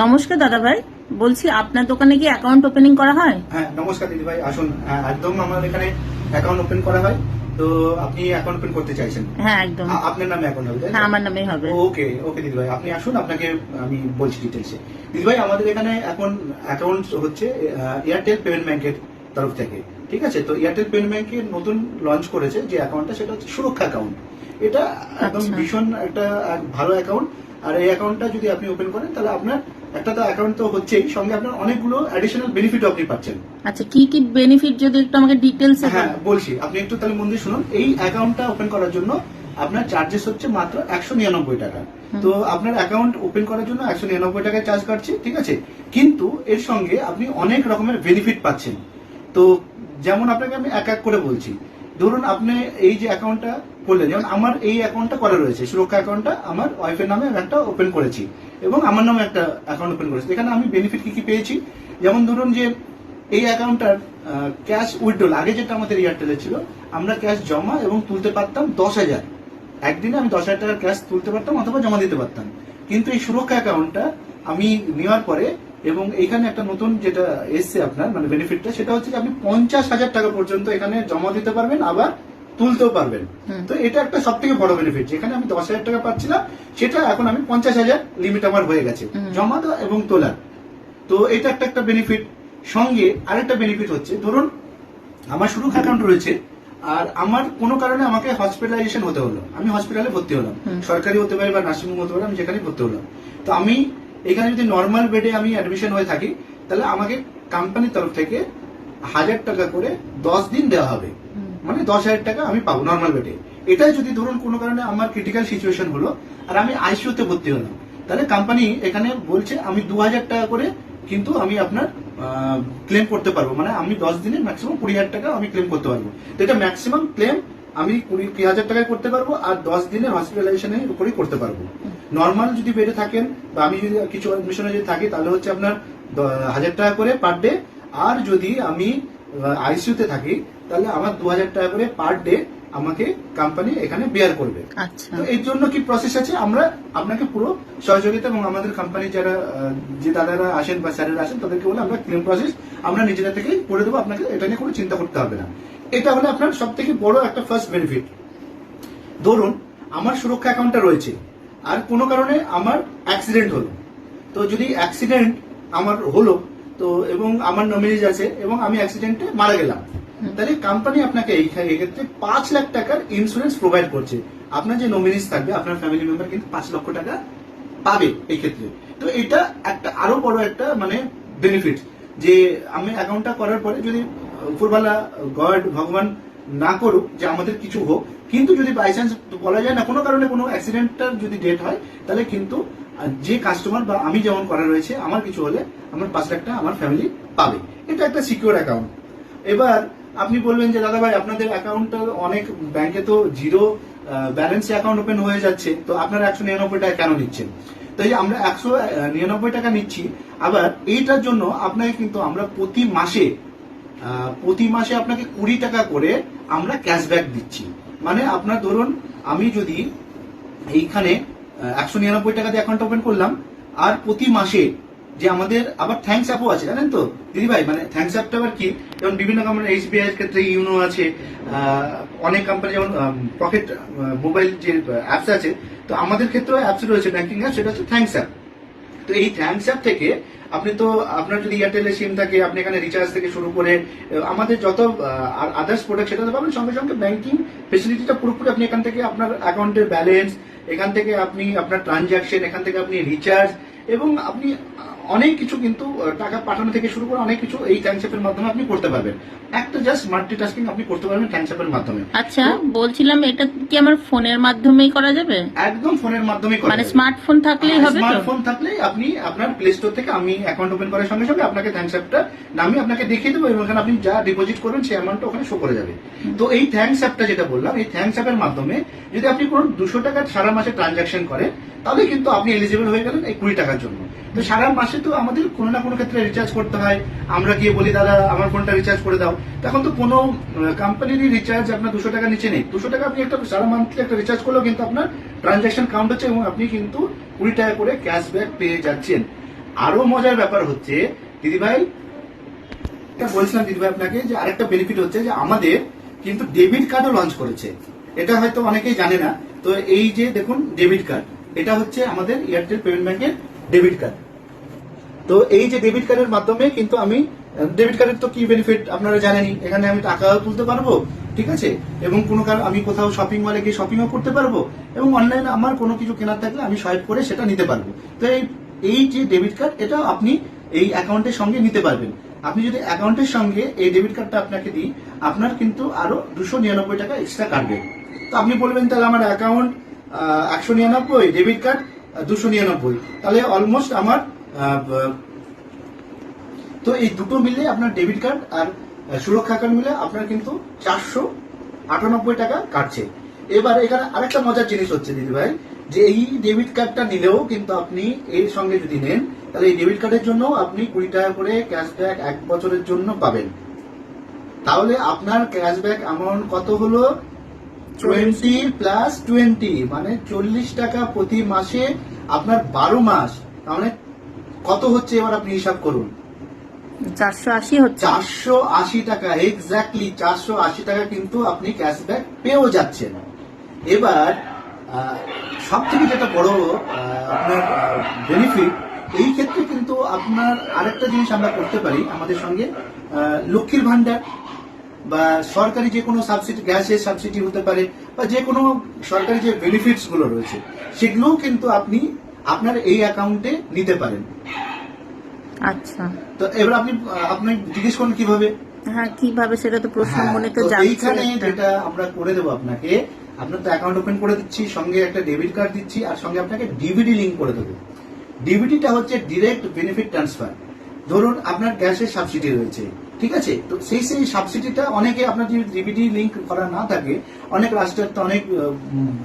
নমস্কার দাদা ভাই বলছি আপনার দোকানে কি অ্যাকাউন্ট ওপেনিং করা হয়? হ্যাঁ নমস্কার দিদি ভাই আসুন। হ্যাঁ, একদম আমাদের এখানে অ্যাকাউন্ট ওপেন করা হয়। তো আপনি অ্যাকাউন্ট ওপেন করতে চাইছেন? হ্যাঁ একদম। আপনার নামে অ্যাকাউন্ট হবে হ্যাঁ আমার নামেই হবে। ওকে ওকে দিদি ভাই আপনি আসুন আপনাকে আমি বলছি ডিটেলসে দিদি ভাই আমাদের এখানে এখন অ্যাকাউন্ট হচ্ছে এয়ারটেল পেমেন্ট ব্যাংকের তরফ থেকে ঠিক আছে? তো এয়ারটেল পেমেন্ট ব্যাংকের নতুন লঞ্চ করেছে যে অ্যাকাউন্টটা সেটা হচ্ছে সুরক্ষা অ্যাকাউন্ট এটা একদম আচ্ছা। ভীষণ একটা ভালো অ্যাকাউন্ট আর এই অ্যাকাউন্টটা যদি আপনি ওপেন করেন তাহলে আপনার একটা তো অ্যাকাউন্ট তো হচ্ছেই সঙ্গে আপনার অনেকগুলো অ্যাডিশনাল বেনিফিট আপনি পাচ্ছেন। আচ্ছা কি কি বেনিফিট যদি একটু আমাকে ডিটেলস হ্যাঁ বলছি আপনি একটু তাহলে মন দিয়ে শুনুন। এই অ্যাকাউন্টটা ওপেন করার জন্য আপনার চার্জেস হচ্ছে মাত্র একশো নিরানব্বই টাকা। তো আপনার অ্যাকাউন্ট ওপেন করার জন্য একশো নিরানব্বই টাকায় চার্জ কাটছে ঠিক আছে? কিন্তু এর সঙ্গে আপনি অনেক রকমের বেনিফিট পাচ্ছেন। তো যেমন আপনাকে আমি এক এক করে বলছি। ধরুন আপনি এই যে অ্যাকাউন্টটা করলেন। যেমন আমার এই অ্যাকাউন্টটা করা রয়েছে, সুরক্ষা অ্যাকাউন্টটা আমার ওয়াইফের নামে একটা ওপেন করেছি এবং আমার নামে একটা অ্যাকাউন্ট ওপেন করেছি। এখানে আমি বেনিফিট কি কি পেয়েছি? যেমন ধরুন যে এই অ্যাকাউন্টটার ক্যাশ উইথড্রল আগে যেটা আমাদের এয়ারটেলে ছিল, আমরা ক্যাশ জমা এবং তুলতে পারতাম দশ হাজার। একদিনে আমি দশ হাজার টাকার ক্যাশ তুলতে পারতাম অথবা জমা দিতে পারতাম। কিন্তু এই সুরক্ষা অ্যাকাউন্টটা আমি নেওয়ার পরে এবং এখানে একটা নতুন যেটা এসছে আপনার মানে বেনিফিটটা সেটা হচ্ছে আপনি পঞ্চাশ হাজার টাকা পর্যন্ত এখানে জমা দিতে পারবেন। আবার তুলতেও পারবেন। তো এটা একটা সব থেকে বড় বেনিফিট যেখানে আমি দশ হাজার টাকা পাচ্ছিলাম সেটা এখন আমি পঞ্চাশ হাজার লিমিট আমার হয়ে গেছে। জমা দেওয়া এবং তোলার। তো এটা একটা একটা বেনিফিট সঙ্গে আরেকটা বেনিফিট হচ্ছে ধরুন আমার সুরক্ষা অ্যাকাউন্ট রয়েছে আর আমার কোনো কারণে আমাকে হসপিটালাইজেশন হতে হলো। আমি হসপিটালে ভর্তি হলাম। সরকারি হতে পারে বা নার্সিং হোম হতে পারে আমি যেখানে ভর্তি হলাম। তো আমি এখানে যদি নর্মাল বেডে আমি অ্যাডমিশন হয়ে থাকি তাহলে আমাকে কোম্পানির তরফ থেকে হাজার টাকা করে দশ দিন দেওয়া হবে। মানে দশ হাজার টাকা আমি পাবো নর্মাল বেডে এটাই যদি ধরুন কোনো কারণে আমার ক্রিটিক্যাল সিচুয়েশন হলো, আর আমি আইসিইউতে ভর্তি হলাম, তাহলে কোম্পানি এখানে বলছে আমি দু হাজার টাকা করে কিন্তু আমি আপনার ক্লেম করতে পারব। মানে আমি দশ দিনে ম্যাক্সিমাম কুড়ি হাজার টাকা আমি ক্লেম করতে পারব। এটা ম্যাক্সিমাম ক্লেম আমি কুড়ি কুড়ি হাজার টাকায় করতে পারব আর দশ দিনে হসপিটালাইজেশনের উপরেই করতে পারব। নর্মাল যদি বেডে থাকেন বা আমি যদি কিছু অ্যাডমিশনে যদি থাকি, তাহলে হচ্ছে আপনার হাজার টাকা করে পার ডে আর যদি আমি আইসিইউতে থাকি তাহলে আমার দু হাজার টাকা করে পার ডে আমাকে কোম্পানি এখানে বেয়ার করবে। আচ্ছা। তো এর জন্য কি প্রসেস আছে? আমরা আপনাকে পুরো সহযোগিতা এবং আমাদের কোম্পানি যারা যে দাদারা আসেন বা স্যারেরা আসেন তাদেরকে বলে আমরা ক্লেম প্রসেস আমরা নিজেরা থেকেই করে দেবো আপনাকে এটা নিয়ে কোনো চিন্তা করতে হবে না। এটা হলো আপনার সব থেকে বড় একটা ফার্স্ট বেনিফিট ধরুন আমার সুরক্ষা অ্যাকাউন্টটা রয়েছে আর কোনো কারণে আমার অ্যাক্সিডেন্ট হলো। তো যদি অ্যাক্সিডেন্ট আমার হলো তো এবং আমার নমিনিজ আছে এবং আমি অ্যাক্সিডেন্টে মারা গেলাম। তাহলে কোম্পানি আপনাকে এই ক্ষেত্রে পাঁচ লাখ টাকার ইন্স্যুরেন্স প্রোভাইড করছে। আপনার যে নমিনিজ থাকবে আপনার ফ্যামিলি মেম্বার কিন্তু পাঁচ লক্ষ টাকা পাবে এই ক্ষেত্রে। তো এটা একটা আরও বড় একটা মানে বেনিফিট যে আমি অ্যাকাউন্টটা করার পরে যদি উপরবেলা গড ভগবান না করুক, যে আমাদের কিছু হোক, কিন্তু যদি বাই চান্স বলা যায় না, কোনো কারণে কোনো অ্যাক্সিডেন্টটার যদি ডেট হয়, তাহলে কিন্তু যে কাস্টমার বা আমি যেমন করা রয়েছে, আমার কিছু হলে আমার পাঁচ লাখ টাকা আমার ফ্যামিলি পাবে। এটা একটা সিকিউর অ্যাকাউন্ট এবার আপনি বলবেন যে দাদা ভাই আপনাদের অ্যাকাউন্টটা অনেক ব্যাংকে তো জিরো ব্যালেন্স অ্যাকাউন্ট ওপেন হয়ে যাচ্ছে, তো আপনারা একশো নিরানব্বই টাকা কেন নিচ্ছেন? তাই আমরা একশো নিরানব্বই টাকা নিচ্ছি, আবার এইটার জন্য আপনাকে কিন্তু আমরা প্রতি মাসে প্রতি মাসে আপনাকে কুড়ি টাকা করে আমরা ক্যাশব্যাক দিচ্ছি। মানে আপনার ধরুন, আমি যদি এইখানে একশো নিরানব্বই টাকা দিয়ে অ্যাকাউন্ট ওপেন করলাম, আর প্রতি মাসে যে আমাদের আবার থ্যাঙ্কস অ্যাপও আছে, জানেন তো? দিদি ভাই মানে থ্যাঙ্কস অ্যাপটা আবার কি? যেমন বিভিন্ন কোম্পানি এসবিআই এর ক্ষেত্রে ইউনো আছে অনেক কোম্পানি যেমন পকেট মোবাইল যে অ্যাপস আছে, তো আমাদের ক্ষেত্রেও অ্যাপস রয়েছে ব্যাংকিং অ্যাপ সেটা হচ্ছে থ্যাঙ্কস অ্যাপ তো এই থ্যাংকস অ্যাপ থেকে আপনি তো আপনার যদি এয়ারটেলের সিম থাকে, আপনি এখানে রিচার্জ থেকে শুরু করে আমাদের যত আদার্স প্রোডাক্ট সেটা তো পাবেন, সঙ্গে সঙ্গে ব্যাংকিং ফেসিলিটিটা পুরোপুরি আপনি এখান থেকে আপনার অ্যাকাউন্টের ব্যালেন্স এখান থেকে আপনি আপনার ট্রানজাকশন এখান থেকে আপনি রিচার্জ এবং আপনি অনেক কিছু কিন্তু টাকা পাঠানো থেকে শুরু করে অনেক কিছু এই অ্যাপের মাধ্যমে আপনি করতে পারবেন। একটা জাস্ট মাল্টিটাস্কিং আপনি করতে পারবেন অ্যাপের মাধ্যমে। আচ্ছা বলছিলাম এটা কি আমার ফোনের মাধ্যমেই করা যাবে? একদম ফোনের মাধ্যমে করা মানে স্মার্টফোন থাকলেই হবে স্মার্টফোন থাকলে আপনি আপনার প্লে স্টোর থেকে আমি অ্যাকাউন্ট ওপেন করার সঙ্গে সঙ্গে আপনাকে থ্যাঙ্কস অ্যাপটা নামিয়ে আপনাকে দেখিয়ে দেবো এবং ওখানে আপনি যা ডিপোজিট করবেন সেই অ্যামাউন্টটা ওখানে শো করে যাবে। তো এই থ্যাঙ্কস অ্যাপটা যেটা বললাম এই থ্যাঙ্কস অ্যাপের মাধ্যমে যদি আপনি কোনো দুশো টাকা সারা মাসে ট্রানজাকশন করেন তাহলে কিন্তু আপনি এলিজিবল হয়ে গেলেন এই কুড়ি টাকার জন্য। তো সারা মাসে তো আমাদের কোনো না কোনো ক্ষেত্রে রিচার্জ করতে হয়। আমরা গিয়ে বলি, দাদা, আমার ফোনটা রিচার্জ করে দাও। তখন তো কোনো কোম্পানিরই রিচার্জ আপনার দুশো টাকা নিচে নেই। দুশো টাকা আপনি একটা সারা মান্থলি একটা রিচার্জ করলেও কিন্তু আপনার ট্রানজাকশন কাউন্ট হচ্ছে এবং আপনি কিন্তু কুড়ি টাকা করে ক্যাশব্যাক পেয়ে যাচ্ছেন। আরও মজার ব্যাপার হচ্ছে, দিদিভাই এটা বলছিলাম দিদিভাই আপনাকে যে আরেকটা বেনিফিট হচ্ছে যে আমাদের কিন্তু ডেবিট কার্ডও লঞ্চ করেছে। এটা হয়তো অনেকেই জানে না। তো এই যে দেখুন ডেবিট কার্ড এটা হচ্ছে আমাদের এয়ারটেল পেমেন্ট ব্যাংকের ডেবিট কার্ড তো এই যে ডেবিট কার্ডের মাধ্যমে কিন্তু আমি ডেবিট কার্ডের তো কি বেনিফিট আপনারা জানেনই, এখানে আমি টাকাও তুলতে পারব, ঠিক আছে? এবং কোনো কারণ আমি কোথাও শপিং মলে গিয়ে শপিংও করতে পারব, এবং অনলাইনে আমার কোনো কিছু কেনার থাকলে আমি সোয়াইপ করে সেটা নিতে পারব। তো এই এই যে ডেবিট কার্ড এটা আপনি এই অ্যাকাউন্টের সঙ্গে নিতে পারবেন। আপনি যদি অ্যাকাউন্টের সঙ্গে এই ডেবিট কার্ডটা আপনাকে দিই, আপনার কিন্তু আরও দুশো নিরানব্বই টাকা এক্সট্রা কাটবে। তো আপনি বলবেন, তাহলে আমার অ্যাকাউন্ট একশো নিরানব্বই ডেবিট কার্ড দুশো নিরানব্বই। তাহলে অলমোস্ট আমার তো এই দুটো মিলে আপনার ডেবিট কার্ড আর সুরক্ষা কার্ড মিলে আপনার কিন্তু চারশো আটানব্বই টাকা কাটছে। এবার এখানে আরেকটা মজার জিনিস হচ্ছে দিদি ভাই, যে এই ডেবিট কার্ডটা নিলেও কিন্তু আপনি এর সঙ্গে যদি নেন, তাহলে এই ডেবিট কার্ডের জন্য আপনি কুড়ি টাকা করে ক্যাশব্যাক এক বছরের জন্য পাবেন। তাহলে আপনার ক্যাশব্যাক অ্যামাউন্ট কত হলো? টোয়েন্টি প্লাস টোয়েন্টি মানে চল্লিশ টাকা প্রতি মাসে আপনার বারো মাস। তার মানে কত হচ্ছে এবার আপনি হিসাব করুন? চারশো আশি হচ্ছে। চারশো আশি টাকা এক্স্যাক্টলি চারশো আশি টাকা কিন্তু আপনি ক্যাশব্যাক পেয়েও যাচ্ছেন। এবার সব থেকে যেটা বড় আপনার বেনিফিট এই ক্ষেত্রে কিন্তু আপনার আরেকটা জিনিস আমরা করতে পারি আমাদের সঙ্গে লক্ষ্মীর ভান্ডার বা সরকারি যে কোনো সাবসিডি গ্যাসের সাবসিডি হতে পারে বা যে কোনো সরকারি যে বেনিফিটসগুলো রয়েছে সেগুলোও কিন্তু আপনি আপনার এই অ্যাকাউন্টে নিতে পারেন। আচ্ছা। তো এবার আপনি আপনি জিজ্ঞেস করুন কীভাবে? হ্যাঁ কীভাবে সেটা তো প্রশ্ন হ্যাঁ, মনে তো তো যাচ্ছে এইখানে যেটা আমরা করে দেবো আপনাকে আপনার তো অ্যাকাউন্ট ওপেন করে দিচ্ছি সঙ্গে একটা ডেবিট কার্ড দিচ্ছি আর সঙ্গে আপনাকে ডিভিডি লিংক করে দেবো। ডিভিডিটা হচ্ছে ডিরেক্ট বেনিফিট ট্রান্সফার ধরুন আপনার গ্যাসের সাবসিডি রয়েছে। ঠিক আছে? তো সেই সেই সাবসিডিটা অনেকে আপনার যদি ডিভিডি লিংক করা না থাকে, অনেক রাষ্ট্রের অনেক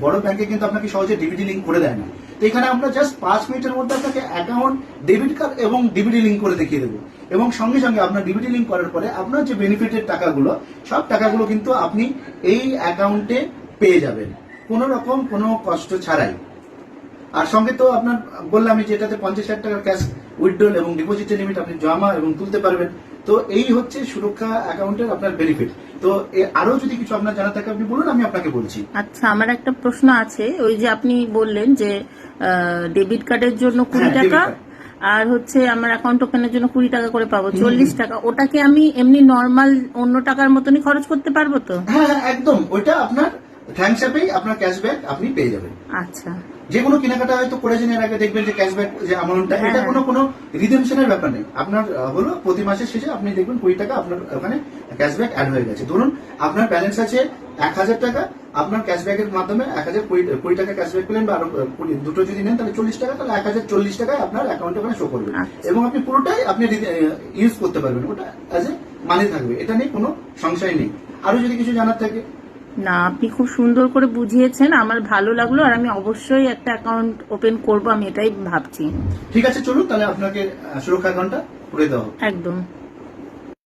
বড় ব্যাংকে কিন্তু আপনাকে সহজে ডিভিডি লিংক করে দেয় না। তো এখানে আমরা জাস্ট পাঁচ মিনিটের মধ্যে আপনাকে অ্যাকাউন্ট ডেবিট কার্ড এবং ডিভিডি লিংক করে দেখিয়ে দেবো। এবং সঙ্গে সঙ্গে আপনার ডিভিডি লিংক করার পরে আপনার যে বেনিফিটের টাকাগুলো, সব টাকাগুলো কিন্তু আপনি এই অ্যাকাউন্টে পেয়ে যাবেন। কোনো রকম কোনো কষ্ট ছাড়াই। আর সঙ্গে তো আপনার বললাম যে এটাতে পঞ্চাশ হাজার টাকার ক্যাশ উইথড্রল এবং ডিপোজিটের লিমিট আপনি জমা এবং তুলতে পারবেন। তো এই হচ্ছে সুরক্ষা অ্যাকাউন্টের আপনার বেনিফিট তো আরও যদি কিছু আপনার জানা থাকে আপনি বলুন আমি আপনাকে বলছি। আচ্ছা আমার একটা প্রশ্ন আছে। ওই যে আপনি বললেন যে ডেবিট কার্ডের জন্য কুড়ি হ্যাঁ, টাকা আর হচ্ছে আমার অ্যাকাউন্ট ওপেনের জন্য কুড়ি টাকা করে পাবো চল্লিশ টাকা। ওটাকে আমি এমনি নর্মাল অন্য টাকার মতনই খরচ করতে পারব তো? হ্যাঁ হ্যাঁ একদম। ওইটা আপনার থ্যাংকস অ্যাপেই আপনার ক্যাশব্যাক আপনি পেয়ে যাবেন। আচ্ছা। যে কোনো কেনাকাটা হয়তো করেছেন এর আগে দেখবেন যে ক্যাশব্যাক যে অ্যামাউন্টটা হ্যাঁ। এটা কোনো কোনো রিডেমশনের ব্যাপার নেই। আপনার হলো প্রতি মাসের শেষে আপনি দেখবেন কুড়ি টাকা আপনার ওখানে ক্যাশব্যাক অ্যাড হয়ে গেছে। ধরুন আপনার ব্যালেন্স আছে এক হাজার টাকা আপনার ক্যাশব্যাকের মাধ্যমে এক হাজার কুড়ি কুড়ি টাকা ক্যাশব্যাক পেলেন বা আরও দুটো যদি নেন তাহলে চল্লিশ টাকা তাহলে এক হাজার চল্লিশ টাকায় আপনার অ্যাকাউন্টে ওখানে শো করবে। আচ্ছা। এবং আপনি পুরোটাই আপনি ইউজ করতে পারবেন। ওটা অ্যাজ এ মানি থাকবে। এটা নিয়ে কোনো সংশয় নেই। আরও যদি কিছু জানার থাকে? না আপনি খুব সুন্দর করে বুঝিয়েছেন আমার ভালো লাগল আর আমি অবশ্যই একটা অ্যাকাউন্ট ওপেন করব আমি এটাই ভাবছি। ঠিক আছে চলুন তাহলে আপনাকে সুরক্ষা অ্যাকাউন্টটা করে দেওয়া একদম।